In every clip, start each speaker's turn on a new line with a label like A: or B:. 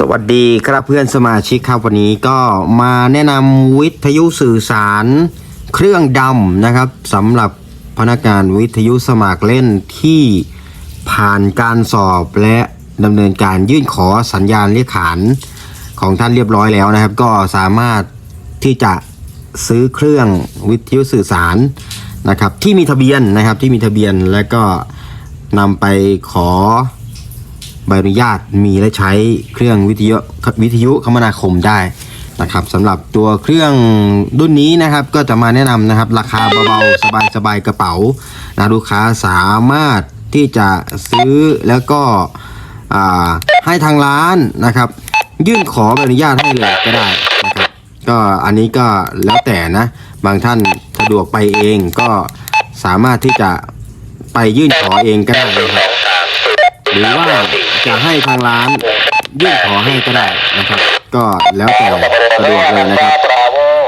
A: สวัสดีครับเพื่อนสมาชิกครับวันนี้ก็มาแนะนำวิทยุสื่อสารเครื่องดำนะครับสำหรับพนักงานวิทยุสมัครเล่นที่ผ่านการสอบและดำเนินการยื่นขอสัญญาณเรียกขานของท่านเรียบร้อยแล้วนะครับ ก็สามารถที่จะซื้อเครื่องวิทยุสื่อสารนะครับที่มีทะเบียนนะครับที่มีทะเบียนแล้วก็นำไปขอ ใบอนุญาตมีและใช้เครื่องวิทยุวิทยุคมนาคมได้นะครับสำหรับตัวเครื่องรุ่นนี้นะครับก็จะมาแนะนำนะครับ ราคาเบาๆสบายๆกระเป๋านะลูกค้าสามารถที่จะซื้อแล้วก็ให้ทางร้านนะครับ ยื่นขอใบอนุญาตให้เลยก็ได้นะครับก็อันนี้ก็แล้วแต่นะ บางท่านสะดวกไปเองก็สามารถที่จะไปยื่นขอเองก็ได้นะครับหรือว่า จะให้ทางร้านยื่นขอให้ก็ได้นะครับ ก็แล้วแต่สะดวกเลยนะครับ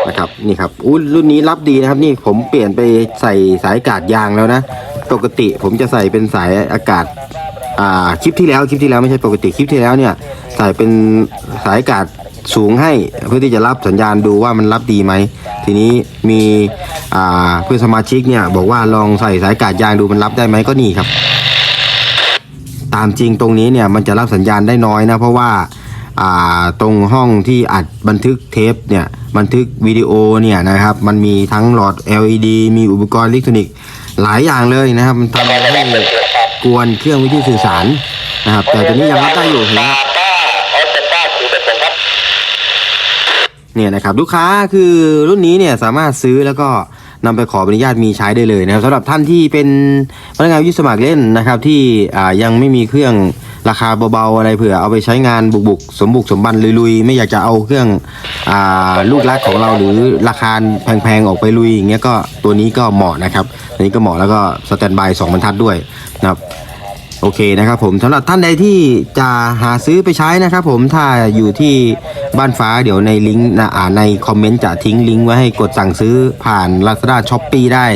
A: นะครับนี่ครับอู้รุ่นนี้รับดีนะครับ นี่ผมเปลี่ยนไปใส่สายอากาศยางแล้วนะปกติผมจะใส่เป็นสายอากาศอ่าคลิปที่แล้วคลิปที่แล้วไม่ใช่ปกติคลิปที่แล้วเนี่ยใส่เป็นสายอากาศสูงให้เพื่อที่จะรับสัญญาณดูว่ามันรับดีไหม ทีนี้มีอ่าเพื่อนสมาชิกเนี่ยบอกว่าลองใส่สายอากาศยางดูมันรับได้ไหมก็นี่ครับ ตามจริงตรงนี้เนี่ยมันจะรับสัญญาณได้น้อยนะ เพราะว่าอ่าตรงห้องที่อัดบันทึกเทปเนี่ยบันทึกวิดีโอเนี่ยนะครับมันมีทั้งหลอด LED มีอุปกรณ์อิเล็กทรอนิกส์หลายอย่างเลยนะครับมันทำให้กวนเครื่องวิทยุสื่อสารนะครับ แต่ตัวนี้ยังรับได้อยู่นะครับเนี่ยนะครับลูกค้าคือรุ่นนี้เนี่ยสามารถซื้อแล้วก็ นำไปขออนุญาตมีใช้ได้เลยนะครับสำหรับท่านที่เป็นพนักงานวิทยุสมัครเล่นนะครับ ที่ยังไม่มีเครื่องราคาเบาๆอะไรเผื่อเอาไปใช้งานบุกๆสมบุกสมบันลุยๆ ไม่อยากจะเอาเครื่องอลูกรักของเราหรือราคาแพงๆออกไปลุยอย่างเงี้ยก็ตัวนี้ก็เหมาะนะครับตัวนี้ก็เหมาะแล้วก็สแตนบายสองบรรทัดด้วยนะครับ โอเคนะครับผมสำหรับท่านใดที่จะหาซื้อไปใช้นะครับผมถ้าอยู่ที่บ้านฟ้าเดี๋ยวในลิงก์นะอ่าในคอมเมนต์จะทิ้งลิงก์ไว้ให้กดสั่งซื้อผ่าน Lazada s h o p e e ได้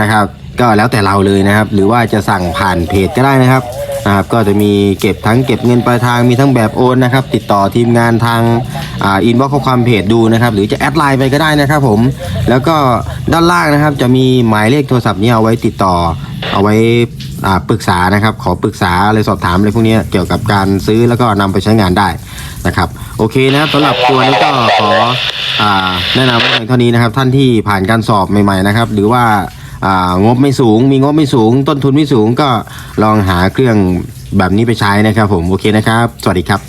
A: นะครับ ก็แล้วแต่เราเลยนะครับ หรือว่าจะสั่งผ่านเพจก็ได้นะครับนะครับก็จะมีเก็บทั้งเก็บเงินปลายทางมีทั้งแบบโอนนะครับ ติดต่อทีมงานทางอ่าอินบ็อกข้อความเพจดูนะครับ หรือจะแอดไลน์ไปก็ได้นะครับผมแล้วก็ด้านล่างนะครับจะมีหมายเลขโทรศัพท์นี้เอาไว้ติดต่อ เอาไว้ปรึกษานะครับ ขอปรึกษาอะไรสอบถามอะไรพวกนี้เกี่ยวกับการซื้อแล้วก็นำไปใช้งานได้นะครับ โอเคนะครับสำหรับตัวนี้ก็ขออแนะนำไว้เพียงเท่านี้นะครับ ท่านที่ผ่านการสอบใหม่ ๆนะครับ หรือว่างบไม่สูง มีงบไม่สูง ต้นทุนไม่สูงก็ลองหาเครื่องแบบนี้ไปใช้นะครับ ผมโอเคนะครับ สวัสดีครับ